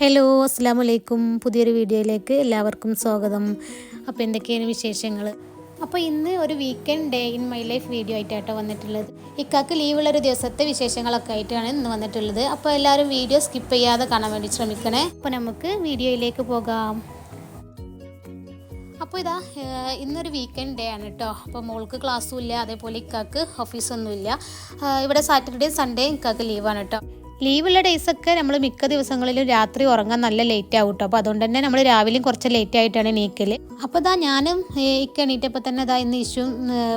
Hello അസ്സാം വലൈക്കും പുതിയൊരു വീഡിയോയിലേക്ക് എല്ലാവർക്കും സ്വാഗതം. അപ്പോൾ എന്തൊക്കെയാണ് വിശേഷങ്ങൾ അപ്പോൾ ഇന്ന് ഒരു weekend day in my life video ആയിട്ടാട്ടോ വന്നിട്ടുള്ളത്. ഇക്കാക്ക് ലീവുള്ള ഒരു ദിവസത്തെ വിശേഷങ്ങളൊക്കെ ആയിട്ടാണ് ഇന്ന് വന്നിട്ടുള്ളത്. അപ്പോൾ എല്ലാവരും വീഡിയോ സ്കിപ്പ് ചെയ്യാതെ കാണാൻ വേണ്ടി ശ്രമിക്കണേ. അപ്പോൾ നമുക്ക് വീഡിയോയിലേക്ക് പോകാം. അപ്പോൾ ഇതാ ഇന്നൊരു വീക്കെൻഡ് ഡേ ആണ് കേട്ടോ അപ്പോൾ മോൾക്ക് ക്ലാസ്സും ഇല്ല അതേപോലെ ഇക്കാക്ക് ഓഫീസൊന്നുമില്ല ഇവിടെ സാറ്റർഡേ സൺഡേ ഇക്കാക്ക് ലീവാണ് കേട്ടോ ലീവുള്ള ഡേയ്സൊക്കെ നമ്മൾ മിക്ക ദിവസങ്ങളിലും രാത്രി ഉറങ്ങാൻ നല്ല ലേറ്റ് ആവും കേട്ടോ അപ്പോൾ അതുകൊണ്ട് തന്നെ നമ്മൾ രാവിലെയും കുറച്ച് ലേറ്റ് ആയിട്ടാണ് എണീക്കൽ അപ്പോൾ ഇതാ ഞാനും ഇക്ക എണീറ്റപ്പോൾ തന്നെ ഇതാ ഇന്ന് ഇഷ്യൂ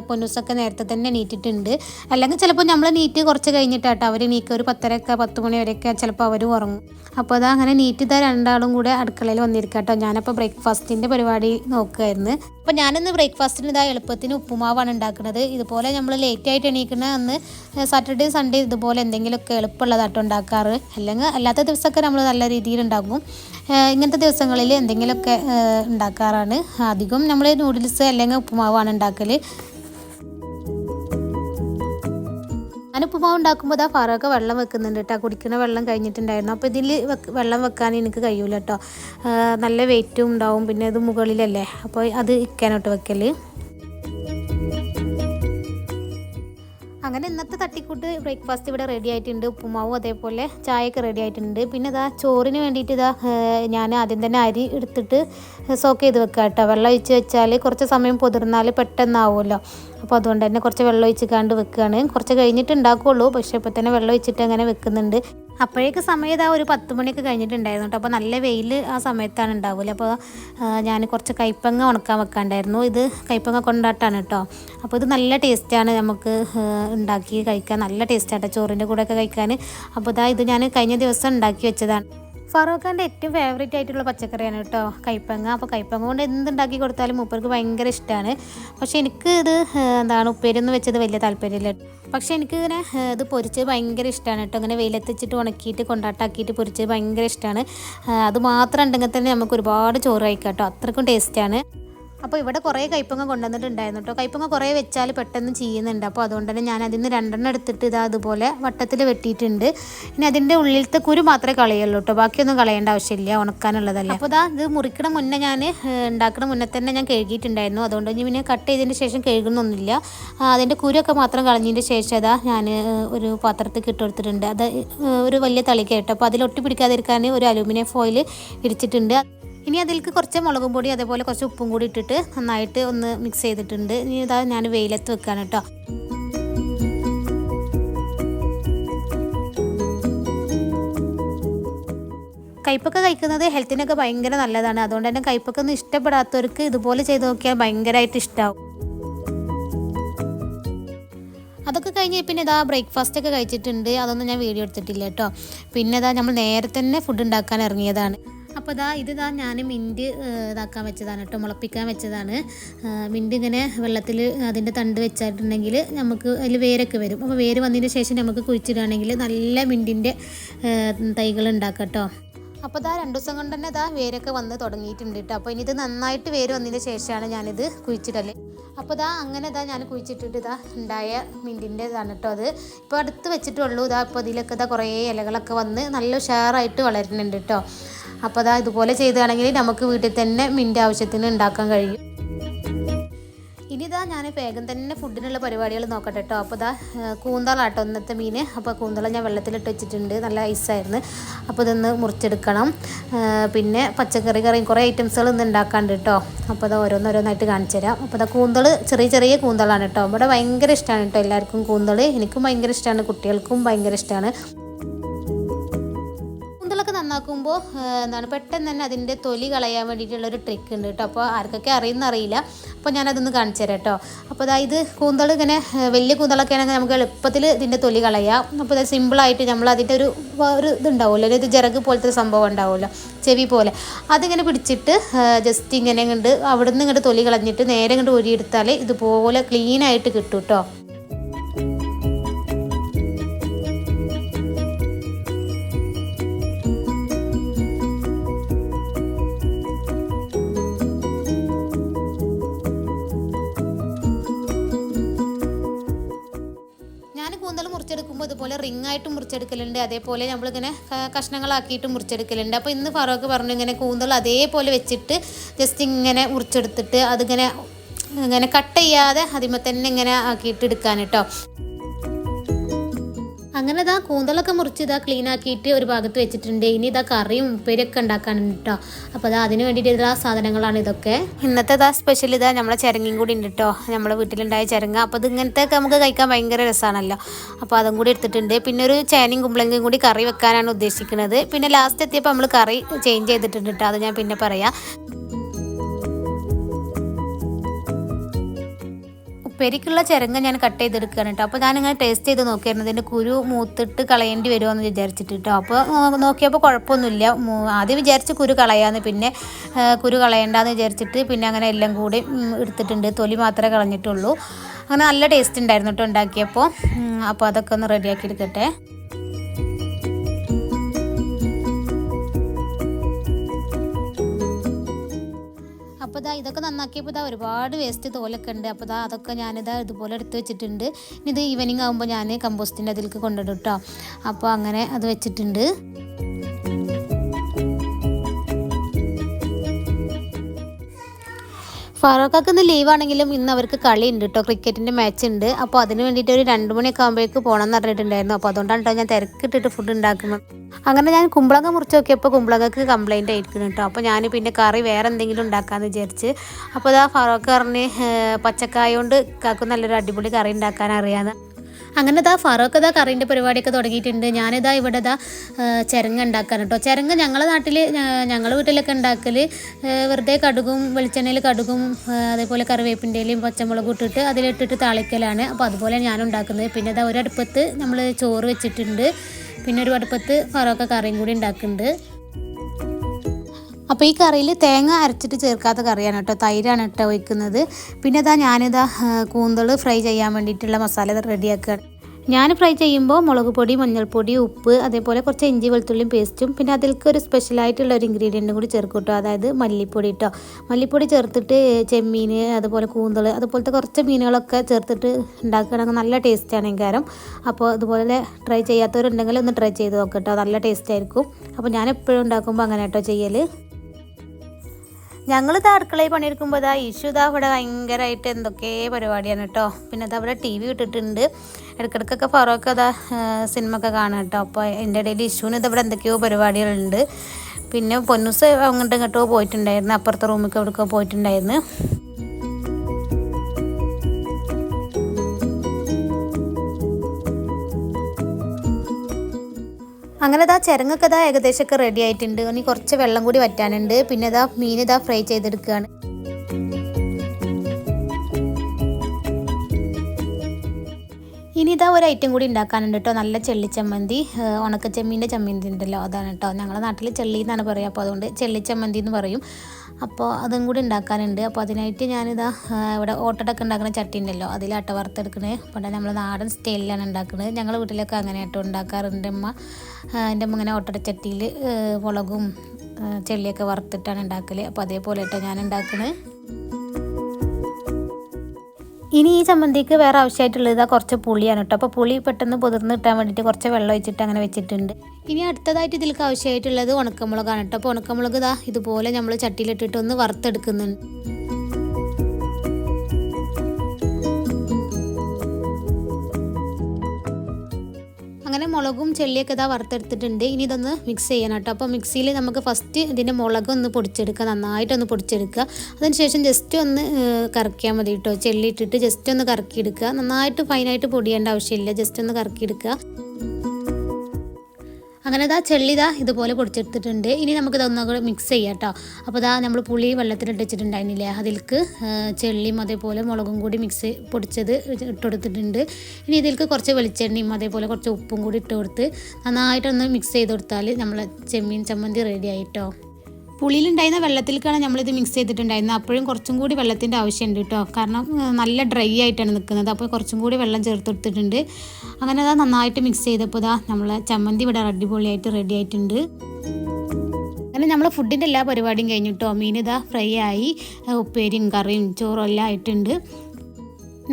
പൊന്നൂസൊക്കെ നേരത്തെ തന്നെ എണീറ്റിട്ടുണ്ട്. അല്ലെങ്കിൽ ചിലപ്പോൾ നമ്മൾ നീറ്റ് കുറച്ച് കഴിഞ്ഞിട്ടാട്ടോ. അവർ നീക്കുക ഒരു പത്തരയൊക്കെ പത്ത് മണി വരെയൊക്കെ ചിലപ്പോൾ അവർ ഉറങ്ങും. അപ്പോൾ അതാ അങ്ങനെ നീറ്റ് ഇതാ രണ്ടാളും കൂടെ അടുക്കളയിൽ വന്നിരിക്കുക കേട്ടോ ഞാനപ്പോൾ ബ്രേക്ക്ഫാസ്റ്റിന്റെ പരിപാടി നോക്കുമായിരുന്നു അപ്പോൾ ഞാനിന്ന് ബ്രേക്ക്ഫാസ്റ്റിന് ഇതാ എളുപ്പത്തിന് ഉപ്പുമാവാണ് ഉണ്ടാക്കുന്നത്. ഇതുപോലെ നമ്മൾ ലേറ്റ് ആയിട്ട് എണീക്കുന്ന അന്ന് സാറ്റർഡേ സൺഡേ ഇതുപോലെ എന്തെങ്കിലുമൊക്കെ എളുപ്പമുള്ളതാട്ടോ ഉണ്ടാക്കാറ്. അല്ലെങ്കിൽ അല്ലാത്ത ദിവസമൊക്കെ നമ്മൾ നല്ല രീതിയിൽ ഉണ്ടാക്കും. ഇങ്ങനത്തെ ദിവസങ്ങളിൽ എന്തെങ്കിലുമൊക്കെ ഉണ്ടാക്കാറാണ്. അധികം നമ്മൾ നൂഡിൽസ് അല്ലെങ്കിൽ ഉപ്പുമാവാണ് ഉണ്ടാക്കൽ ഞാൻ ഉപ്പുമാവ് ഉണ്ടാക്കുമ്പോൾ ഇതാ ഫറൊക്കെ വെള്ളം വെക്കുന്നുണ്ട് കേട്ടോ. കുടിക്കുന്ന വെള്ളം കഴിഞ്ഞിട്ടുണ്ടായിരുന്നു. അപ്പോൾ ഇതിൽ വെള്ളം വെക്കാൻ എനിക്ക് കഴിയൂല കേട്ടോ. നല്ല വെയിറ്റും ഉണ്ടാവും. പിന്നെ അത് മുകളിലല്ലേ. അപ്പോൾ അത് ഇക്കാനോട്ട് വെക്കൽ അങ്ങനെ ഇന്നത്തെ തട്ടിക്കൂട്ട് ബ്രേക്ക്ഫാസ്റ്റ് ഇവിടെ റെഡി ആയിട്ടുണ്ട്. ഉപ്പുമാവും അതേപോലെ ചായയൊക്കെ റെഡി ആയിട്ടുണ്ട്. പിന്നെ ഇതാ ചോറിന് വേണ്ടിയിട്ട് ഇതാ ഞാൻ ആദ്യം തന്നെ അരി എടുത്തിട്ട് സോക്ക് ചെയ്ത് വെക്കാം കേട്ടോ വെള്ളം ഒഴിച്ച് വെച്ചാൽ കുറച്ച് സമയം പൊതിർന്നാൽ പെട്ടെന്നാവുമല്ലോ. അപ്പോൾ അതുകൊണ്ട് തന്നെ കുറച്ച് വെള്ളം ഒഴിച്ചിക്കാണ്ട് വെക്കുകയാണ്. കുറച്ച് കഴിഞ്ഞിട്ട് ഉണ്ടാക്കുകയുള്ളൂ പക്ഷേ ഇപ്പോൾ തന്നെ വെള്ളം ഒഴിച്ചിട്ട് അങ്ങനെ വെക്കുന്നുണ്ട്. അപ്പോഴേക്ക് സമയത്ത് ആ ഒരു പത്ത് മണിയൊക്കെ കഴിഞ്ഞിട്ടുണ്ടായിരുന്നു കേട്ടോ. അപ്പോൾ നല്ല വെയിൽ ആ സമയത്താണ് ഉണ്ടാവില്ല അപ്പോൾ ഞാൻ കുറച്ച് കൈപ്പങ്ങ ഉണക്കാൻ വെക്കാണ്ടായിരുന്നു. ഇത് കൈപ്പങ്ങ കൊണ്ടാട്ടാണ് കേട്ടോ. അപ്പോൾ ഇത് നല്ല ടേസ്റ്റാണ് നമുക്ക് ഉണ്ടാക്കി കഴിക്കാൻ. നല്ല ടേസ്റ്റാട്ടോ ചോറിന്റെ കൂടെയൊക്കെ കഴിക്കാൻ. അപ്പോൾ ഇതാ ഇത് ഞാൻ കഴിഞ്ഞ ദിവസം ഉണ്ടാക്കി വെച്ചതാണ്. ഫറൂഖ് ഖാന്റെ ഏറ്റവും ഫേവറേറ്റ് ആയിട്ടുള്ള പച്ചക്കറിയാണ് കേട്ടോ കൈപ്പങ്ങ. അപ്പോൾ കൈപ്പങ്ങ കൊണ്ട് എന്തുണ്ടാക്കി കൊടുത്താലും മൂപ്പർക്ക് ഭയങ്കര ഇഷ്ടമാണ് പക്ഷെ എനിക്ക് ഇത് എന്താണ് ഉപ്പേരിയൊന്നും വെച്ചത് വലിയ താല്പര്യമില്ല. പക്ഷേ എനിക്ക് ഇങ്ങനെ ആ, ഇത് പൊരിച്ചത് ഭയങ്കര ഇഷ്ടമാണ് കേട്ടോ. ഇങ്ങനെ വെയിലത്തിച്ചിട്ട് ഉണക്കിയിട്ട് കൊണ്ടാട്ടാക്കിയിട്ട് പൊരിച്ചത് ഭയങ്കര ഇഷ്ടമാണ് അത് മാത്രം ഉണ്ടെങ്കിൽ തന്നെ നമുക്ക് ഒരുപാട് ചോറ് കഴിക്കാം കേട്ടോ. അത്രക്കും ടേസ്റ്റാണ് അപ്പോൾ ഇവിടെ കുറേ കൈപ്പങ്ങ കൊണ്ടുവന്നിട്ടുണ്ടായിരുന്നു കേട്ടോ കൈപ്പങ്ങ കുറേ വെച്ചാൽ പെട്ടെന്ന് ചെയ്യുന്നുണ്ട് അപ്പോൾ അതുകൊണ്ട് തന്നെ ഞാൻ അതിൽ നിന്ന് രണ്ടെണ്ണം എടുത്തിട്ട് ഇതാ അതുപോലെ വട്ടത്തിൽ വെട്ടിയിട്ടുണ്ട്. ഇനി അതിന്റെ ഉള്ളിലത്തെ കുരു മാത്രമേ കളയുള്ളൂ കേട്ടോ ബാക്കിയൊന്നും കളയേണ്ട ആവശ്യമില്ല ഉണക്കാനുള്ളതല്ലേ. അപ്പോൾ ഇതാ ഇത് മുറിക്കണ മുന്നേ ഞാൻ ഉണ്ടാക്കണ മുന്നേ തന്നെ ഞാൻ കഴുകിയിട്ടുണ്ടായിരുന്നു. അതുകൊണ്ട് ഇനി പിന്നെ കട്ട് ചെയ്തതിന് ശേഷം കഴുകുന്നൊന്നുമില്ല. അതിന്റെ കുരുവൊക്കെ മാത്രം കളഞ്ഞതിന്റെ ശേഷം അതാ ഞാൻ ഒരു പാത്രത്തിൽ കിട്ടുകൊടുത്തിട്ടുണ്ട് അത് ഒരു വലിയ തളിക കേട്ടോ അപ്പോൾ അതിലൊട്ടി പിടിക്കാതിരിക്കാൻ ഒരു അലൂമിനിയം ഫോയിൽ ഇടിച്ചിട്ടുണ്ട്. ഇനി അതിലേക്ക് കുറച്ച് മുളകും പൊടി അതേപോലെ കുറച്ച് ഉപ്പും കൂടി ഇട്ടിട്ട് നന്നായിട്ട് ഒന്ന് മിക്സ് ചെയ്തിട്ടുണ്ട്. ഇനി ഇതാ ഞാൻ വെയിലത്ത് വെക്കാണ് കേട്ടോ കയ്പൊക്കെ കഴിക്കുന്നത് ഹെൽത്തിനൊക്കെ ഭയങ്കര നല്ലതാണ്. അതുകൊണ്ട് തന്നെ കയ്പൊക്കെ ഒന്നും ഇഷ്ടപ്പെടാത്തവർക്ക് ഇതുപോലെ ചെയ്ത് നോക്കിയാൽ ഭയങ്കരമായിട്ട് ഇഷ്ടമാവും അതൊക്കെ കഴിഞ്ഞ് പിന്നെ ഇതാ ബ്രേക്ക്ഫാസ്റ്റ് ഒക്കെ കഴിച്ചിട്ടുണ്ട്. അതൊന്നും ഞാൻ വീഡിയോ എടുത്തിട്ടില്ല കേട്ടോ പിന്നെ ഇതാ നമ്മൾ നേരത്തെ തന്നെ ഫുഡ് ഉണ്ടാക്കാൻ ഇറങ്ങിയതാണ്. അപ്പോൾ ഇതാ ഇത് ഇതാ ഞാൻ മിന്റ് ഇതാക്കാൻ വെച്ചതാണ് കേട്ടോ മുളപ്പിക്കാൻ വെച്ചതാണ്. മിന്റ് ഇങ്ങനെ വെള്ളത്തിൽ അതിന്റെ തണ്ട് വെച്ചിട്ടുണ്ടെങ്കിൽ നമുക്ക് അതിൽ വേരൊക്കെ വരും. അപ്പോൾ വേര് വന്നതിന് ശേഷം നമുക്ക് കുഴിച്ചിടുകയാണെങ്കിൽ നല്ല മിന്റിന്റെ തൈകൾ ഉണ്ടാക്കാം കേട്ടോ അപ്പോൾ ഇതാ രണ്ട് ദിവസം കൊണ്ട് തന്നെ ഇതാ വേരൊക്കെ വന്ന് തുടങ്ങിയിട്ടുണ്ട് കേട്ടോ അപ്പോൾ ഇനി ഇത് നന്നായിട്ട് വേര് വന്നതിന് ശേഷമാണ് ഞാനിത് കുഴിച്ചിടൽ. അപ്പോൾ ഇതാ അങ്ങനെ ഇതാ ഞാൻ കുഴിച്ചിട്ടിട്ട് ഇതാ ഉണ്ടായ മിന്റിന്റെ ഇതാണ് കേട്ടോ അത്. ഇപ്പോൾ അടുത്ത് വെച്ചിട്ടുള്ളൂ ഇതാ ഇപ്പോൾ ഇതിലൊക്കെ ഇതാ കുറേ ഇലകളൊക്കെ വന്ന് നല്ല ഉഷാറായിട്ട് വളരുന്നുണ്ട് കേട്ടോ അപ്പോൾ ഇതാ ഇതുപോലെ ചെയ്തുകയാണെങ്കിൽ നമുക്ക് വീട്ടിൽ തന്നെ മിന്റ് ആവശ്യത്തിന് ഉണ്ടാക്കാൻ കഴിയും. ഇതാ ഞാൻ വേഗം തന്നെ ഫുഡിനുള്ള പരിപാടികൾ നോക്കട്ടെ കേട്ടോ അപ്പോൾ ഇതാ കൂന്തളാട്ടോ ഇന്നത്തെ മീൻ. അപ്പോൾ കൂന്തള ഞാൻ വെള്ളത്തിലിട്ട് വെച്ചിട്ടുണ്ട്. നല്ല ഐസായിരുന്നു. അപ്പോൾ ഇതൊന്ന് മുറിച്ചെടുക്കണം. പിന്നെ പച്ചക്കറി കറിയും കുറേ ഐറ്റംസുകൾ ഇന്ന് ഉണ്ടാക്കാണ്ട് കേട്ടോ അപ്പോൾ അത് ഓരോന്നോരോന്നായിട്ട് കാണിച്ചു തരാം. അപ്പോൾ ഇതാ കൂന്തൾ ചെറിയ ചെറിയ കൂന്തളാണ് കേട്ടോ ഇവിടെ ഭയങ്കര ഇഷ്ടമാണ് കേട്ടോ എല്ലാവർക്കും കൂന്തൾ എനിക്കും ഭയങ്കര ഇഷ്ടമാണ് കുട്ടികൾക്കും ഭയങ്കര ഇഷ്ടമാണ് നന്നാക്കുമ്പോൾ എന്താണ് പെട്ടെന്ന് തന്നെ അതിന്റെ തൊലി കളയാൻ വേണ്ടിയിട്ടുള്ളൊരു ട്രിക്ക് ഉണ്ട് കേട്ടോ. അപ്പോൾ ആർക്കൊക്കെ അറിയുന്ന അറിയില്ല. അപ്പോൾ ഞാനതൊന്ന് കാണിച്ചു തരാം കേട്ടോ. അപ്പോൾ അതായത് കൂന്തൾ ഇങ്ങനെ വലിയ കൂന്തളൊക്കെ ആണെങ്കിൽ നമുക്ക് എളുപ്പത്തിൽ ഇതിന്റെ തൊലി കളയാം. അപ്പോൾ അത് സിമ്പിളായിട്ട് നമ്മൾ അതിന്റെ ഒരു ഒരു ഇതുണ്ടാവുമല്ലോ. ഒരു ചിറക് പോലത്തെ സംഭവം ഉണ്ടാവുമല്ലോ. ചെവി പോലെ. അതിങ്ങനെ പിടിച്ചിട്ട് ജസ്റ്റ് ഇങ്ങനെ കണ്ട് അവിടെ നിന്ന് ഇങ്ങോട്ട് തൊലി കളഞ്ഞിട്ട് നേരെ ഇങ്ങോട്ട് ഒരിയെടുത്താൽ ഇതുപോലെ ക്ലീനായിട്ട് കിട്ടും കേട്ടോ. മുറിച്ചെടുക്കലുണ്ട്. അതേപോലെ നമ്മളിങ്ങനെ കഷ്ണങ്ങളാക്കിയിട്ട് മുറിച്ചെടുക്കലുണ്ട്. അപ്പോൾ ഇന്ന് ഫറോക്ക് പറഞ്ഞു ഇങ്ങനെ കൂന്തൾ അതേപോലെ വെച്ചിട്ട് ജസ്റ്റ് ഇങ്ങനെ മുറിച്ചെടുത്തിട്ട് അതിങ്ങനെ ഇങ്ങനെ കട്ട് ചെയ്യാതെ അതിമേ തന്നെ ഇങ്ങനെ ആക്കിയിട്ട് എടുക്കാൻ കേട്ടോ അങ്ങനെ ഇതാ കൂന്തലൊക്കെ മുറിച്ച് ഇതാ ക്ലീൻ ആക്കിയിട്ട് ഒരു ഭാഗത്ത് വെച്ചിട്ടുണ്ട്. ഇനി ഇതാ കറിയും ഉപ്പേരിയൊക്കെ ഉണ്ടാക്കാനുണ്ട് കേട്ടോ അപ്പോൾ അതാ അതിന് വേണ്ടിയിട്ട് ഇതാ സാധനങ്ങളാണ് ഇതൊക്കെ. ഇന്നത്തെ ഇതാ സ്പെഷ്യൽ ഇതാ നമ്മളെ ചിരങ്ങയും കൂടി ഉണ്ട് കേട്ടോ നമ്മളെ വീട്ടിലുണ്ടായ ചിരങ്ങ. അപ്പോൾ ഇത് ഇങ്ങനത്തെ ഒക്കെ നമുക്ക് കഴിക്കാൻ ഭയങ്കര രസമാണല്ലോ അപ്പോൾ അതും കൂടി എടുത്തിട്ടുണ്ട്. പിന്നെ ഒരു ചേനയും കുമ്പളങ്ങയും കൂടി കറി വെക്കാനാണ് ഉദ്ദേശിക്കുന്നത് പിന്നെ ലാസ്റ്റ് എത്തിയപ്പോൾ നമ്മൾ കറി ചേഞ്ച് ചെയ്തിട്ടുണ്ട് കേട്ടോ അത് ഞാൻ പിന്നെ പറയാം. ഉപ്പേരിക്കുള്ള ചിരങ്ങ ഞാൻ കട്ട് ചെയ്തെടുക്കുകയാണ് കേട്ടോ അപ്പോൾ ഞാനിങ്ങനെ ടേസ്റ്റ് ചെയ്ത് നോക്കിയായിരുന്നു. ഇതിന്റെ കുരു മൂത്തിട്ട് കളയേണ്ടി വരുമെന്ന് വിചാരിച്ചിട്ട് കേട്ടോ അപ്പോൾ നോക്കിയപ്പോൾ കുഴപ്പമൊന്നുമില്ല. ആദ്യം വിചാരിച്ച് കുരു കളയാന്ന് പിന്നെ കുരു കളയണ്ടെന്ന് വിചാരിച്ചിട്ട് പിന്നെ അങ്ങനെ എല്ലാം കൂടി എടുത്തിട്ടുണ്ട്. തൊലി മാത്രമേ കളഞ്ഞിട്ടുള്ളൂ. അങ്ങനെ നല്ല ടേസ്റ്റ് ഉണ്ടായിരുന്നു കേട്ടോ ഉണ്ടാക്കിയപ്പോൾ അപ്പോൾ അതൊക്കെ ഒന്ന് റെഡിയാക്കി എടുക്കട്ടെ. അപ്പോൾ ഇതാ ഇതൊക്കെ നന്നാക്കിയപ്പോൾ ഇതാ ഒരുപാട് വേസ്റ്റ് തോലൊക്കെ ഉണ്ട്. അപ്പോൾ ഇതാ അതൊക്കെ ഞാനിതാ ഇതുപോലെ എടുത്ത് വെച്ചിട്ടുണ്ട്. ഇനി ഇത് ഈവനിങ് ആകുമ്പോൾ ഞാൻ കമ്പോസ്റ്റിന്റെ അതിലേക്ക് കൊണ്ടിടും കേട്ടോ അപ്പോൾ അങ്ങനെ അത് വെച്ചിട്ടുണ്ട്. ഫാറൂഖാക്ക് ഇന്ന് ലീവാണെങ്കിലും ഇന്ന് അവർക്ക് കളി ഉണ്ട് കേട്ടോ ക്രിക്കറ്റിന്റെ മാച്ച് ഉണ്ട് അപ്പോൾ അതിന് വേണ്ടിയിട്ട് ഒരു രണ്ട് മണിയൊക്കെ ആകുമ്പോഴേക്ക് പോകണം എന്ന് പറഞ്ഞിട്ടുണ്ടായിരുന്നു. അപ്പോൾ അതുകൊണ്ടാണ് കേട്ടോ ഞാൻ തിരക്കിട്ടിട്ട് ഫുഡ് ഉണ്ടാക്കുന്നത് അങ്ങനെ ഞാൻ കുമ്പളങ്ങ മുറിച്ച് നോക്കിയപ്പോൾ കുമ്പളങ്ങക്ക് കംപ്ലൈന്റ് ആയിരിക്കുന്നു കേട്ടോ അപ്പോൾ ഞാൻ പിന്നെ കറി വേറെ എന്തെങ്കിലും ഉണ്ടാക്കാമെന്ന് വിചാരിച്ച്. അപ്പോൾ ഇതാ ഫറോക്ക് പറഞ്ഞ് പച്ചക്കായ കൊണ്ട് കാക്കും നല്ലൊരു അടിപൊളി കറി ഉണ്ടാക്കാൻ അറിയാമെന്ന് അങ്ങനെ ഇതാ ഫറോക്ക് ഇതാ കറീന്റെ പരിപാടിയൊക്കെ തുടങ്ങിയിട്ടുണ്ട്. ഞാനിതാ ഇവിടെ ഇതാ ചിരങ്ങ ഉണ്ടാക്കാൻ കേട്ടോ ചിരങ്ങ ഞങ്ങളുടെ നാട്ടിൽ ഞങ്ങളുടെ വീട്ടിലൊക്കെ ഉണ്ടാക്കൽ വെറുതെ കടുകും വെളിച്ചെണ്ണയിൽ കടുകും അതേപോലെ കറിവേപ്പിന്റെയിലും പച്ചമുളകും ഇട്ടിട്ട് അതിലിട്ടിട്ട് താളിക്കലാണ്. അപ്പോൾ അതുപോലെ ഞാൻ ഉണ്ടാക്കുന്നത്. പിന്നെ ഇതാ ഒരടുപ്പത്ത് നമ്മൾ ചോറ് വെച്ചിട്ടുണ്ട്. പിന്നെ ഒരു അടുപ്പത്ത് ഫറോക്ക കറിയും കൂടി ഉണ്ടാക്കുന്നുണ്ട്. അപ്പോൾ ഈ കറിയിൽ തേങ്ങ അരച്ചിട്ട് ചേർക്കാത്ത കറിയാണ് കേട്ടോ. തൈരാണ് കേട്ടോ ഒഴിക്കുന്നത് പിന്നെ ഇതാ ഞാനിതാ കൂന്തൾ ഫ്രൈ ചെയ്യാൻ വേണ്ടിയിട്ടുള്ള മസാല റെഡിയാക്കുകയാണ് ഞാൻ ഫ്രൈ ചെയ്യുമ്പോൾ മുളക് പൊടി മഞ്ഞൾപ്പൊടി ഉപ്പ് അതേപോലെ കുറച്ച് ഇഞ്ചി വെളുത്തുള്ളിയും പേസ്റ്റും പിന്നെ അതിലേക്ക് ഒരു സ്പെഷ്യലായിട്ടുള്ള ഒരു ഇൻഗ്രീഡിയന്റും കൂടി ചേർക്കും കേട്ടോ. അതായത് മല്ലിപ്പൊടി കേട്ടോ മല്ലിപ്പൊടി ചേർത്തിട്ട് ചെമ്മീൻ അതുപോലെ കൂന്തൾ അതുപോലത്തെ കുറച്ച് മീനുകളൊക്കെ ചേർത്തിട്ട് ഉണ്ടാക്കുകയാണെങ്കിൽ നല്ല ടേസ്റ്റാണ് കാരണം അപ്പോൾ അതുപോലെ ട്രൈ ചെയ്യാത്തവരുണ്ടെങ്കിൽ ഒന്ന് ട്രൈ ചെയ്ത് നോക്കട്ടോ നല്ല ടേസ്റ്റ് ആയിരിക്കും. അപ്പോൾ ഞാൻ എപ്പോഴും ഉണ്ടാക്കുമ്പോൾ അങ്ങനെ കേട്ടോ ചെയ്യൽ ഞങ്ങൾ ഇതാ അടുക്കളയിൽ പണിയെടുക്കുമ്പോൾ ഇതാ ഇഷ്യൂ ഇതാ ഇവിടെ ഭയങ്കരമായിട്ട് എന്തൊക്കെ പരിപാടിയാണ് കേട്ടോ പിന്നെ ഇതാ അവിടെ ടി വി ഇട്ടിട്ടുണ്ട്. ഇടയ്ക്കിടയ്ക്കൊക്കെ ഫറോക്ക് അതാ സിനിമ ഒക്കെ കാണാം കേട്ടോ അപ്പോൾ എന്റെ ഇടയിൽ ഇഷ്യൂവിന് ഇത് ഇവിടെ എന്തൊക്കെയോ പരിപാടികളുണ്ട്. പിന്നെ പൊന്നൂസ് അങ്ങോട്ടും ഇങ്ങോട്ടോ പോയിട്ടുണ്ടായിരുന്നു. അപ്പുറത്തെ റൂമിലേക്ക് എവിടെയൊക്കെ പോയിട്ടുണ്ടായിരുന്നു. അങ്ങനെ ഇതാ ചിരങ്ങൊക്കെ ഇതാ ഏകദേശമൊക്കെ റെഡി ആയിട്ടുണ്ട്. ഇനി കുറച്ച് വെള്ളം കൂടി വറ്റാനുണ്ട്. പിന്നെ ഇതാ മീൻ ഇതാ ഫ്രൈ ചെയ്തെടുക്കുകയാണ് ഇനി ഇതാ ഒരു ഐറ്റം കൂടി ഉണ്ടാക്കാനുണ്ട് കേട്ടോ നല്ല ചെള്ളിച്ചമ്മന്തി. ഉണക്ക ഉണക്കച്ചമ്മീന്റെ ചമ്മന്തി ഉണ്ടല്ലോ. അതാണ് കേട്ടോ ഞങ്ങളുടെ നാട്ടിൽ ചെള്ളി എന്നാണ് പറയുക അപ്പോൾ അതുകൊണ്ട് ചെള്ളിച്ചമ്മന്തി എന്ന് പറയും. അപ്പോൾ അതും കൂടി ഉണ്ടാക്കാനുണ്ട്. അപ്പോൾ അതിനായിട്ട് ഞാനിതാ ഇവിടെ ഓട്ടടൊക്കെ ഉണ്ടാക്കുന്ന ചട്ടി ഉണ്ടല്ലോ അതിൽ അട്ട വറുത്തെടുക്കണേ. അപ്പോൾ നമ്മൾ നാടൻ സ്റ്റൈലിലാണ് ഉണ്ടാക്കുന്നത് ഞങ്ങളുടെ വീട്ടിലൊക്കെ അങ്ങനെ കേട്ടോ ഉണ്ടാക്കാറുണ്ട് അമ്മ എന്റെ അമ്മ ഇങ്ങനെ ഓട്ടട ചട്ടിയിൽ മുളകും ചെള്ളിയൊക്കെ വറുത്തിട്ടാണ് ഉണ്ടാക്കൽ അപ്പോൾ അതേപോലെ കേട്ടോ ഞാൻ ഉണ്ടാക്കുന്നത് ഇനി ഈ ചമ്മന്തിക്ക് വേറെ ആവശ്യമായിട്ടുള്ളത് ഇതാ കുറച്ച് പുളിയാണ് കേട്ടോ. അപ്പോൾ പുളി പെട്ടെന്ന് പൊതിർന്ന് കിട്ടാൻ വേണ്ടിയിട്ട് കുറച്ച് വെള്ളം ഒഴിച്ചിട്ട് അങ്ങനെ വെച്ചിട്ടുണ്ട്. ഇനി അടുത്തതായിട്ട് ഇതിലേക്ക് ആവശ്യമായിട്ടുള്ളത് ഉണക്കമുളകാണ് കേട്ടോ. അപ്പോൾ ഉണക്കമുളക് ഇതാ ഇതുപോലെ നമ്മൾ ചട്ടിയിലിട്ടിട്ട് ഒന്ന് വറുത്തെടുക്കുന്നുണ്ട്. അങ്ങനെ മുളകും ചെള്ളിയൊക്കെ ഇതാ വറുത്തെടുത്തിട്ടുണ്ട്. ഇനി ഇതൊന്ന് മിക്സ് ചെയ്യണം കേട്ടോ. അപ്പോൾ മിക്സിയിൽ നമുക്ക് ഫസ്റ്റ് ഇതിന്റെ മുളക് ഒന്ന് പൊടിച്ചെടുക്കുക. നന്നായിട്ടൊന്ന് പൊടിച്ചെടുക്കുക. അതിനുശേഷം ജസ്റ്റ് ഒന്ന് കറക്കിയാൽ മതി കേട്ടോ. ചെള്ളി ഇട്ടിട്ട് ജസ്റ്റ് ഒന്ന് കറക്കിയെടുക്കുക. നന്നായിട്ട് ഫൈനായിട്ട് പൊടിയേണ്ട ആവശ്യമില്ല. ജസ്റ്റ് ഒന്ന് കറക്കിയെടുക്കുക. അങ്ങനെ ഇതാ ചെള്ളി ഇതാ ഇതുപോലെ പൊടിച്ചെടുത്തിട്ടുണ്ട്. ഇനി നമുക്ക് ഇതൊന്നും മിക്സ് ചെയ്യാം കേട്ടോ അപ്പോൾ ഇതാ നമ്മൾ പുളി വെള്ളത്തിലിട്ട് വെച്ചിട്ടുണ്ടായിരുന്നില്ലേ അതിലേക്ക് ചെള്ളിയും അതേപോലെ മുളകും കൂടി മിക്സ് പൊടിച്ചത് ഇട്ട് കൊടുത്തിട്ടുണ്ട് ഇനി ഇതിൽക്ക് കുറച്ച് വെളിച്ചെണ്ണയും അതേപോലെ കുറച്ച് ഉപ്പും കൂടി ഇട്ട് കൊടുത്ത് നന്നായിട്ടൊന്ന് മിക്സ് ചെയ്ത് കൊടുത്താൽ നമ്മളെ ചെമ്മീൻ ചമ്മന്തി റെഡി ആയിട്ടോ പുളിയിലുണ്ടായിരുന്ന വെള്ളത്തിലേക്കാണ് നമ്മളിത് മിക്സ് ചെയ്തിട്ടുണ്ടായിരുന്നത്. അപ്പോഴും കുറച്ചും കൂടി വെള്ളത്തിന്റെ ആവശ്യമുണ്ട് കേട്ടോ. കാരണം നല്ല ഡ്രൈ ആയിട്ടാണ് നിൽക്കുന്നത്. അപ്പോൾ കുറച്ചും കൂടി വെള്ളം ചേർത്ത് കൊടുത്തിട്ടുണ്ട് അങ്ങനെ അതാ നന്നായിട്ട് മിക്സ് ചെയ്തപ്പോൾ ഇതാ നമ്മളെ ചമ്മന്തി ഇവിടെ അടിപൊളിയായിട്ട് റെഡി ആയിട്ടുണ്ട്. അങ്ങനെ നമ്മൾ ഫുഡിന്റെ എല്ലാ പരിപാടിയും കഴിഞ്ഞിട്ടോ മീൻ ഇതാ ഫ്രൈ ആയി. ഉപ്പേരിയും കറിയും ചോറും എല്ലാം ആയിട്ടുണ്ട്.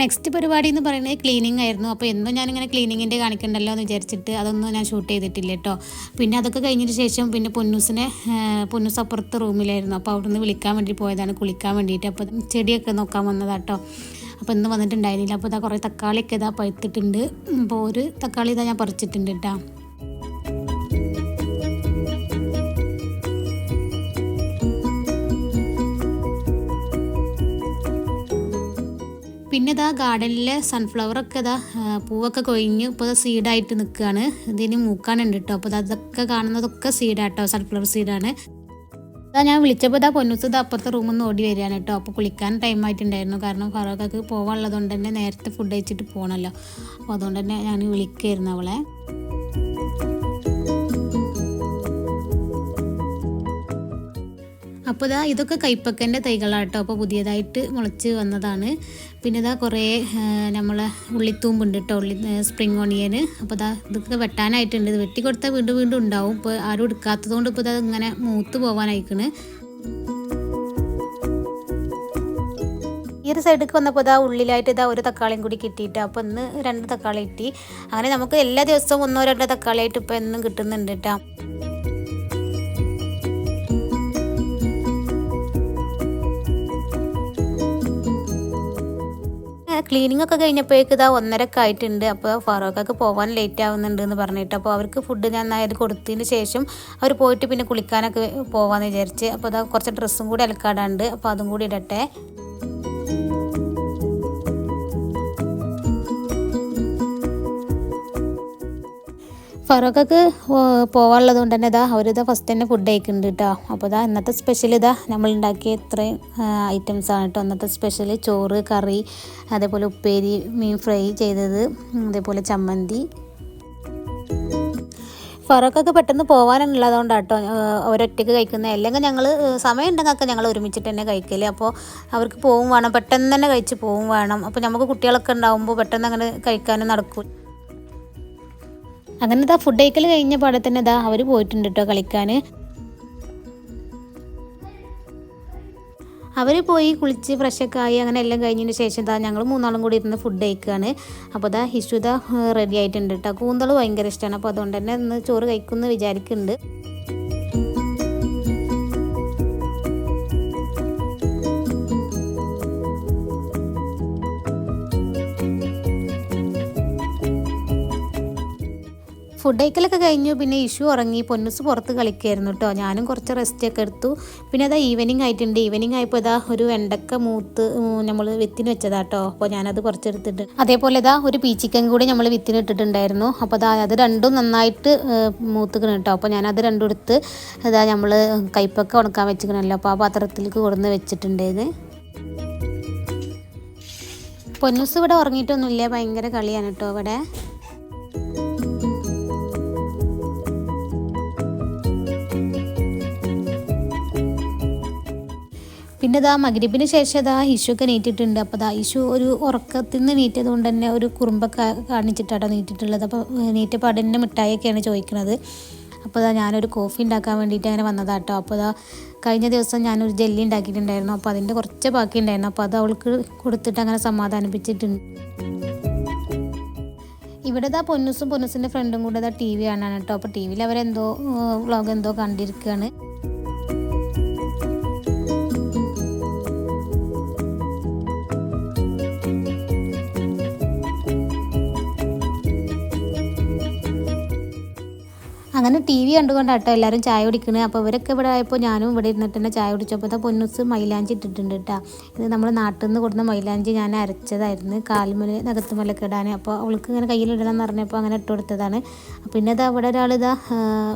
നെക്സ്റ്റ് പരിപാടി എന്ന് പറയുന്നത് ക്ലീനിങ് ആയിരുന്നു. അപ്പോൾ എന്നും ഞാനിങ്ങനെ ക്ലീനിങ്ങിന്റെ കാണിക്കണ്ടല്ലോ എന്ന് വിചാരിച്ചിട്ട് അതൊന്നും ഞാൻ ഷൂട്ട് ചെയ്തിട്ടില്ല കേട്ടോ പിന്നെ അതൊക്കെ കഴിഞ്ഞതിന് ശേഷം പിന്നെ പൊന്നൂസിനെ പൊന്നൂസ് അപ്പുറത്ത് റൂമിലായിരുന്നു. അപ്പോൾ അവിടുന്ന് വിളിക്കാൻ വേണ്ടി പോയതാണ്. കുളിക്കാൻ വേണ്ടിയിട്ട്. അപ്പോൾ ചെടിയൊക്കെ നോക്കാൻ വന്നതാട്ടോ അപ്പോൾ ഇന്ന് വന്നിട്ടുണ്ടായിരുന്നില്ല. അപ്പോൾ ഇതാ കുറേ തക്കാളിയൊക്കെ ഇതാ പഴുത്തിട്ടുണ്ട്. അപ്പോൾ ഒരു തക്കാളി ഇതാ ഞാൻ പറിച്ചിട്ടുണ്ട് കേട്ടോ പിന്നെ ഇതാ ഗാർഡനിലെ സൺഫ്ലവറൊക്കെ ഇതാ പൂവൊക്കെ കൊഴിഞ്ഞ് ഇപ്പോൾ സീഡായിട്ട് നിൽക്കുകയാണ് ഇതിന് മൂക്കാനുണ്ട് കേട്ടോ അപ്പോൾ അതൊക്കെ കാണുന്നതൊക്കെ സീഡാട്ടോ സൺഫ്ലവർ സീഡാണ് അതാ ഞാൻ വിളിച്ചപ്പോൾ ഇതാ പൊന്നൂസ് ഇതാ അപ്പുറത്തെ റൂമിൽ നിന്ന് ഓടി വരികയാണ് കേട്ടോ അപ്പോൾ കുളിക്കാൻ ടൈം ആയിട്ടുണ്ടായിരുന്നു. കാരണം ഫറോക്കൊക്കെ പോകാനുള്ളതുകൊണ്ട് തന്നെ നേരത്തെ ഫുഡ് കഴിച്ചിട്ട് പോകണമല്ലോ അപ്പോൾ അതുകൊണ്ട് തന്നെ ഞാൻ വിളിക്കായിരുന്നു അവളെ. അപ്പോൾ ഇതാ ഇതൊക്കെ കൈപ്പക്കന്റെ തൈകളാട്ടോ. അപ്പോൾ പുതിയതായിട്ട് മുളച്ച് വന്നതാണ്. പിന്നെ ഇതാ കുറേ നമ്മൾ ഉള്ളിത്തൂമ്പുണ്ട് കേട്ടോ ഉള്ളി സ്പ്രിങ് ഓണിയൻ അപ്പോൾ ഇതാ ഇതൊക്കെ വെട്ടാനായിട്ടുണ്ട്. ഇത് വെട്ടി കൊടുത്താൽ വീണ്ടും വീണ്ടും ഉണ്ടാവും. ഇപ്പോൾ ആരും എടുക്കാത്തത് കൊണ്ട് ഇപ്പോൾ ഇതാ ഇങ്ങനെ മൂത്ത് പോകാനായിക്കണ് ഈ ഒരു സൈഡിലേക്ക് വന്നപ്പോൾ ഇതാ ഉള്ളിലായിട്ട് ഇതാ ഒരു തക്കാളിയും കൂടി കിട്ടിയിട്ട് അപ്പോൾ ഇന്ന് രണ്ട് തക്കാളി കിട്ടി. അങ്ങനെ നമുക്ക് എല്ലാ ദിവസവും ഒന്നോ രണ്ടോ തക്കാളിയായിട്ട് ഇപ്പോൾ എന്നും കിട്ടുന്നുണ്ട് കേട്ടോ ക്ലീനിങ് ഒക്കെ കഴിഞ്ഞപ്പോഴേക്ക് ഇതാ ഒന്നരക്കെ ആയിട്ടുണ്ട്. അപ്പോൾ ഫറോക്കൊക്കെ പോകാൻ ലേറ്റ് ആവുന്നുണ്ട് എന്ന് പറഞ്ഞിട്ട് അപ്പോൾ അവർക്ക് ഫുഡ് ഞാൻ അത് കൊടുത്തതിന് ശേഷം അവർ പോയിട്ട് പിന്നെ കുളിക്കാനൊക്കെ പോകാമെന്ന് വിചാരിച്ച്. അപ്പോൾ അതാ കുറച്ച് ഡ്രസ്സും കൂടി അലക്കാടാണ്ട് അപ്പോൾ അതും കൂടി ഇടട്ടെ. ഫറോക്കൊക്കെ പോകാനുള്ളത് കൊണ്ട് തന്നെ ഇതാ അവരിതാ ഫസ്റ്റ് തന്നെ ഫുഡ് കഴിക്കുന്നുണ്ട് കേട്ടോ അപ്പോൾ ഇതാ ഇന്നത്തെ സ്പെഷ്യൽ ഇതാ നമ്മൾ ഉണ്ടാക്കിയ ഇത്രയും ആണ് കേട്ടോ ഇന്നത്തെ സ്പെഷ്യൽ ചോറ് കറി അതേപോലെ ഉപ്പേരി മീൻ ഫ്രൈ ചെയ്തത് അതേപോലെ ചമ്മന്തി. ഫറോക്കൊക്കെ പെട്ടെന്ന് പോകാനുള്ളതുകൊണ്ടാണ് കേട്ടോ അവരൊറ്റയ്ക്ക് കഴിക്കുന്നത് അല്ലെങ്കിൽ ഞങ്ങൾ സമയം ഉണ്ടെങ്കിലൊക്കെ ഞങ്ങൾ ഒരുമിച്ചിട്ട് തന്നെ കഴിക്കൽ. അപ്പോൾ അവർക്ക് പോവും വേണം പെട്ടെന്ന് തന്നെ കഴിച്ച് പോവും വേണം. അപ്പോൾ നമുക്ക് കുട്ടികളൊക്കെ ഉണ്ടാകുമ്പോൾ പെട്ടെന്ന് അങ്ങനെ കഴിക്കാനും നടക്കും. അങ്ങനെ ഇതാ ഫുഡ് കഴിക്കൽ കഴിഞ്ഞ പാടെ തന്നെ ഇതാ അവർ പോയിട്ടുണ്ട് കേട്ടോ കളിക്കാൻ അവർ പോയി കുളിച്ച് ഫ്രഷൊക്കെ ആയി അങ്ങനെ എല്ലാം കഴിഞ്ഞതിന് ശേഷം ഇതാ ഞങ്ങൾ മൂന്നാളും കൂടി ഇരുന്ന് ഫുഡ് കഴിക്കുകയാണ് അപ്പോൾ ഇതാ ഹിഷു ഇതാ റെഡി ആയിട്ടുണ്ട് കേട്ടോ കൂന്തൾ ഭയങ്കര ഇഷ്ടമാണ് അപ്പോൾ അതുകൊണ്ട് തന്നെ ഇന്ന് ചോറ് കഴിക്കുമെന്ന് വിചാരിക്കുന്നുണ്ട് ഫുഡ് കഴിക്കലൊക്കെ കഴിഞ്ഞു. പിന്നെ ഇഷു ഉറങ്ങി. പൊന്നുസ് പുറത്ത് കളിക്കായിരുന്നു കേട്ടോ ഞാനും കുറച്ച് റെസ്റ്റ് ഒക്കെ എടുത്തു. പിന്നെ അതാ ഈവനിങ് ആയിട്ടുണ്ട്. ഈവനിങ് ആയപ്പോൾ ഇതാ ഒരു വെണ്ടക്ക മൂത്ത് നമ്മൾ വിത്തിന് വെച്ചതാ കേട്ടോ അപ്പോൾ ഞാനത് കുറച്ചെടുത്തിട്ട് അതേപോലെ ഇതാ ഒരു പീച്ചിക്കൻ കൂടി നമ്മൾ വിത്തിന് ഇട്ടിട്ടുണ്ടായിരുന്നു. അപ്പോൾ അതാ അത് രണ്ടും നന്നായിട്ട് മൂത്തുക്കണം കേട്ടോ അപ്പോൾ ഞാനത് രണ്ടും എടുത്ത് ഇതാ നമ്മൾ കൈപ്പൊക്കെ ഉണക്കാൻ വെച്ചിക്കണല്ലോ അപ്പോൾ ആ പാത്രത്തിലേക്ക് കൊടുന്ന് വെച്ചിട്ടുണ്ടായത് പൊന്നൂസ് ഇവിടെ ഉറങ്ങിയിട്ടൊന്നുമില്ല. ഭയങ്കര കളിയാണ് കേട്ടോ ഇവിടെ. പിന്നെ ഇതാ മകരിപ്പിന് ശേഷം ഇതാ ഇശുവൊക്കെ നീറ്റിട്ടുണ്ട് അപ്പോൾ ഇതാ ഇഷു ഒരു ഉറക്കത്തിൽ നിന്ന് നീറ്റത് കൊണ്ട് തന്നെ ഒരു കുറുമ്പൊക്കെ കാണിച്ചിട്ടാണ് നീറ്റിട്ടുള്ളത് അപ്പോൾ നീറ്റ തന്നെ മിഠായിയൊക്കെയാണ് ചോദിക്കുന്നത് അപ്പോൾ ഇതാ ഞാനൊരു കോഫി ഉണ്ടാക്കാൻ വേണ്ടിയിട്ട് അങ്ങനെ വന്നതാട്ടോ. അപ്പോൾ ഇതാ കഴിഞ്ഞ ദിവസം ഞാനൊരു ജെല്ലി ഉണ്ടാക്കിയിട്ടുണ്ടായിരുന്നു. അപ്പോൾ അതിന്റെ കുറച്ച് ബാക്കി ഉണ്ടായിരുന്നു അപ്പോൾ അത് അവൾക്ക് കൊടുത്തിട്ട് അങ്ങനെ സമാധാനിപ്പിച്ചിട്ടുണ്ട്. ഇവിടെ ഇതാ പൊന്നുസും പൊന്നുസിന്റെ ഫ്രണ്ടും കൂടെ ഇതാ ടി വി കാണാൻ കേട്ടോ അപ്പോൾ ടി വിയിൽ അവരെന്തോ വ്ളോഗ് എന്തോ കണ്ടിരിക്കുകയാണ് അങ്ങനെ ടി വി കണ്ടുകൊണ്ടാട്ടോ എല്ലാവരും ചായ കുടിക്കുന്നത് അപ്പോൾ ഇവരൊക്കെ ഇവിടെ ആയപ്പോൾ ഞാനും ഇവിടെ ഇരുന്നിട്ട് തന്നെ ചായ കുടിച്ചപ്പോൾ പൊന്നുസ് മൈലാഞ്ചി ഇട്ടിട്ടുണ്ട് കേട്ടോ. ഇത് നമ്മൾ നാട്ടിൽ നിന്ന് കൊടുത്ത മൈലാഞ്ചി ഞാൻ അരച്ചതായിരുന്നു. കാൽമല നകത്തുമലൊക്കെ ഇടാൻ അപ്പോൾ അവൾക്ക് ഇങ്ങനെ കയ്യിലിടണം എന്ന് പറഞ്ഞപ്പോൾ അങ്ങനെ ഇട്ട് കൊടുത്തതാണ്. പിന്നെ ഇതാ ഇവിടെ ഒരാൾ ഇതാ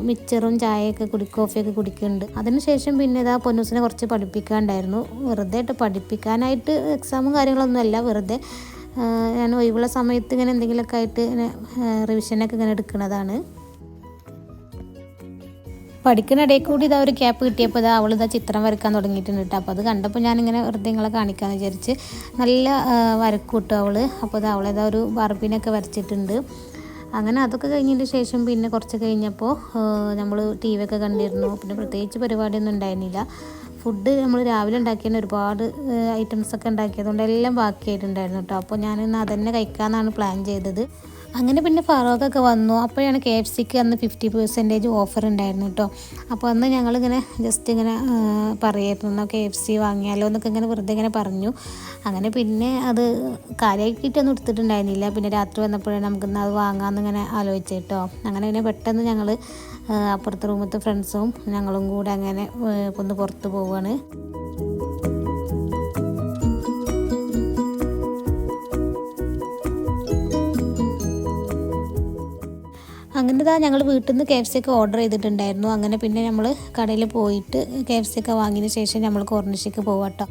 മിച്ചറും ചായയൊക്കെ കുടി കോഫിയൊക്കെ കുടിക്കുന്നുണ്ട്. അതിനുശേഷം പിന്നെ ഇതാ പൊന്നൂസിനെ കുറച്ച് പഠിപ്പിക്കാണ്ടായിരുന്നു. വെറുതെ ആയിട്ട് പഠിപ്പിക്കാനായിട്ട് എക്സാമും കാര്യങ്ങളൊന്നും അല്ല വെറുതെ ഞാൻ ഒഴിവുള്ള സമയത്ത് ഇങ്ങനെ എന്തെങ്കിലുമൊക്കെ ആയിട്ട് ഇങ്ങനെ റിവിഷനൊക്കെ ഇങ്ങനെ എടുക്കുന്നതാണ് പഠിക്കുന്നിടയിൽ കൂടി ഇതാ ഒരു ക്യാപ്പ് കിട്ടിയപ്പോൾ ഇതാ അവൾ ഇതാ ചിത്രം വരക്കാൻ തുടങ്ങിയിട്ടുണ്ട് കേട്ടോ. അപ്പോൾ അത് കണ്ടപ്പോൾ ഞാനിങ്ങനെ വെറുതെ നിങ്ങളെ കാണിക്കാമെന്ന് വിചാരിച്ച് നല്ല വരക്കും കിട്ടും അവൾ അപ്പോൾ ഇത് അവളിതാ ഒരു ബർബിനൊക്കെ വരച്ചിട്ടുണ്ട്. അങ്ങനെ അതൊക്കെ കഴിഞ്ഞതിന് ശേഷം പിന്നെ കുറച്ച് കഴിഞ്ഞപ്പോൾ നമ്മൾ ടി വി ഒക്കെ കണ്ടിരുന്നു. പിന്നെ പ്രത്യേകിച്ച് പരിപാടിയൊന്നും ഉണ്ടായിരുന്നില്ല. ഫുഡ് നമ്മൾ രാവിലെ ഉണ്ടാക്കിയതിന് ഒരുപാട് ഐറ്റംസ് ഒക്കെ ഉണ്ടാക്കിയതുകൊണ്ട് എല്ലാം ബാക്കിയായിട്ടുണ്ടായിരുന്നു കേട്ടോ. അപ്പോൾ ഞാനിന്ന് അതന്നെ കഴിക്കാമെന്നാണ് പ്ലാൻ ചെയ്തത്. അങ്ങനെ പിന്നെ ഫറോക്കൊക്കെ വന്നു. അപ്പോഴാണ് കെ എഫ് സിക്ക് അന്ന് ഫിഫ്റ്റി പെർസെന്റേജ് ഓഫർ ഉണ്ടായിരുന്നു കേട്ടോ അപ്പോൾ അന്ന് ഞങ്ങളിങ്ങനെ ജസ്റ്റ് ഇങ്ങനെ പറയായിരുന്നു കെ എഫ് സി വാങ്ങിയാലോ എന്നൊക്കെ ഇങ്ങനെ വെറുതെ ഇങ്ങനെ പറഞ്ഞു. അങ്ങനെ പിന്നെ അത് കാര്യമാക്കിയിട്ടൊന്നും എടുത്തിട്ടുണ്ടായിരുന്നില്ല. പിന്നെ രാത്രി വന്നപ്പോഴാണ് നമുക്കിന്ന് അത് വാങ്ങാമെന്ന് ഇങ്ങനെ ആലോചിച്ചു കേട്ടോ അങ്ങനെ പിന്നെ പെട്ടെന്ന് ഞങ്ങൾ അപ്പുറത്തെ റൂമത്തെ ഫ്രണ്ട്സും ഞങ്ങളും കൂടെ അങ്ങനെ ഒന്ന് പുറത്ത് പോവുകയാണ് അങ്ങനെ ഇതാ ഞങ്ങൾ വീട്ടിൽ നിന്ന് കെ എഫ് സി ഒക്കെ ഓർഡർ ചെയ്തിട്ടുണ്ടായിരുന്നു. അങ്ങനെ പിന്നെ നമ്മൾ കടയിൽ പോയിട്ട് കെ എഫ് സി ഒക്കെ വാങ്ങിയതിന് ശേഷം നമ്മൾ കോർണിഷയ്ക്ക് പോവാട്ടോ.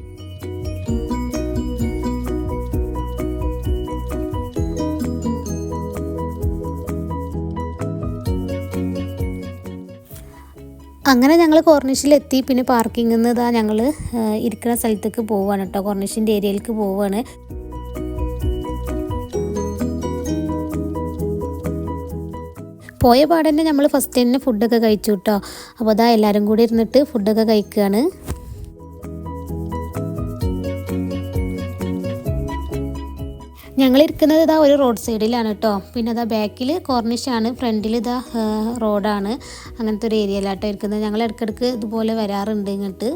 അങ്ങനെ ഞങ്ങൾ കോർണിഷിലെത്തി പിന്നെ പാർക്കിങ്ങിൽ നിന്ന് ഇതാ ഞങ്ങൾ ഇരിക്കുന്ന സ്ഥലത്തേക്ക് പോവുകയാണ് കേട്ടോ കോർണിഷിന്റെ ഏരിയയിലേക്ക് പോവുകയാണ് പോയ പാടന്നെ നമ്മൾ ഫസ്റ്റ് തന്നെ ഫുഡൊക്കെ കഴിച്ചു കേട്ടോ അപ്പോൾ അതാ എല്ലാവരും കൂടി ഇരുന്നിട്ട് ഫുഡൊക്കെ കഴിക്കുകയാണ് ഞങ്ങൾ ഇരിക്കുന്നത് ഇതാ ഒരു റോഡ് സൈഡിലാണ് കേട്ടോ പിന്നെ അതാ ബാക്കിൽ കോർണിഷാണ് ഫ്രണ്ടിൽ ഇതാ റോഡാണ് അങ്ങനത്തെ ഒരു ഏരിയയിലാട്ടോ ഇരിക്കുന്നത്. ഞങ്ങൾ ഇടയ്ക്കിടയ്ക്ക് ഇതുപോലെ വരാറുണ്ട് ഇങ്ങോട്ട്.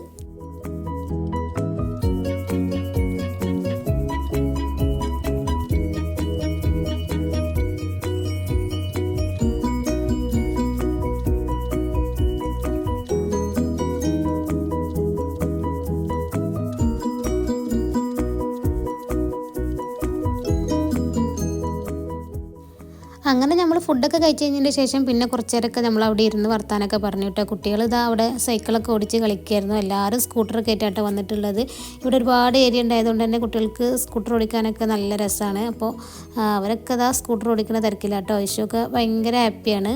അങ്ങനെ നമ്മൾ ഫുഡൊക്കെ കഴിച്ച് കഴിഞ്ഞതിന് ശേഷം പിന്നെ കുറച്ച് നേരമൊക്കെ നമ്മൾ അവിടെ ഇരുന്ന് വർത്താനൊക്കെ പറഞ്ഞു. കേട്ടോ കുട്ടികൾ ഇതാ അവിടെ സൈക്കിളൊക്കെ ഓടിച്ച് കളിക്കുമായിരുന്നു എല്ലാവരും സ്കൂട്ടർ ആയിട്ടാട്ടോ വന്നിട്ടുള്ളത്. ഇവിടെ ഒരുപാട് ഏരിയ ഉണ്ടായതുകൊണ്ട് തന്നെ കുട്ടികൾക്ക് സ്കൂട്ടർ ഓടിക്കാനൊക്കെ നല്ല രസമാണ്. അപ്പോൾ അവരൊക്കെ ഇതാ സ്കൂട്ടർ ഓടിക്കുന്ന തിരക്കില്ലാട്ടോ ഇഷ്യൊക്കെ ഭയങ്കര ഹാപ്പിയാണ്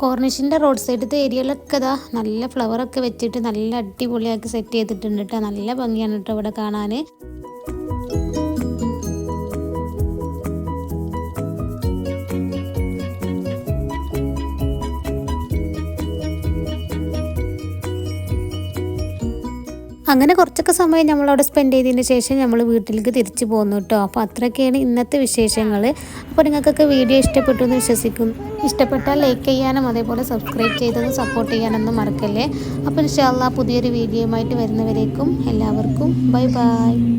കോർണിഷിന്റെ റോഡ് സൈഡത്തെ ഏരിയയിലൊക്കെ ഇതാ നല്ല ഫ്ലവറൊക്കെ വെച്ചിട്ട് നല്ല അടിപൊളിയാക്കി സെറ്റ് ചെയ്തിട്ടുണ്ട് കേട്ടോ. നല്ല ഭംഗിയാണ് കേട്ടോ ഇവിടെ കാണാൻ. അങ്ങനെ കുറച്ചൊക്കെ സമയം നമ്മളവിടെ സ്പെൻഡ് ചെയ്തതിന് ശേഷം നമ്മൾ വീട്ടിലേക്ക് തിരിച്ചു പോകുന്നു കേട്ടോ അപ്പോൾ അത്രയൊക്കെയാണ് ഇന്നത്തെ വിശേഷങ്ങൾ അപ്പോൾ നിങ്ങൾക്കൊക്കെ വീഡിയോ ഇഷ്ടപ്പെട്ടു എന്ന് വിശ്വസിക്കും. ഇഷ്ടപ്പെട്ടാൽ ലൈക്ക് ചെയ്യാനും അതേപോലെ സബ്സ്ക്രൈബ് ചെയ്തതും സപ്പോർട്ട് ചെയ്യാനൊന്നും മറക്കല്ലേ. അപ്പോൾ ഇൻഷാല്ല പുതിയൊരു വീഡിയോയുമായിട്ട് വരുന്നവരേക്കും എല്ലാവർക്കും ബൈ ബൈ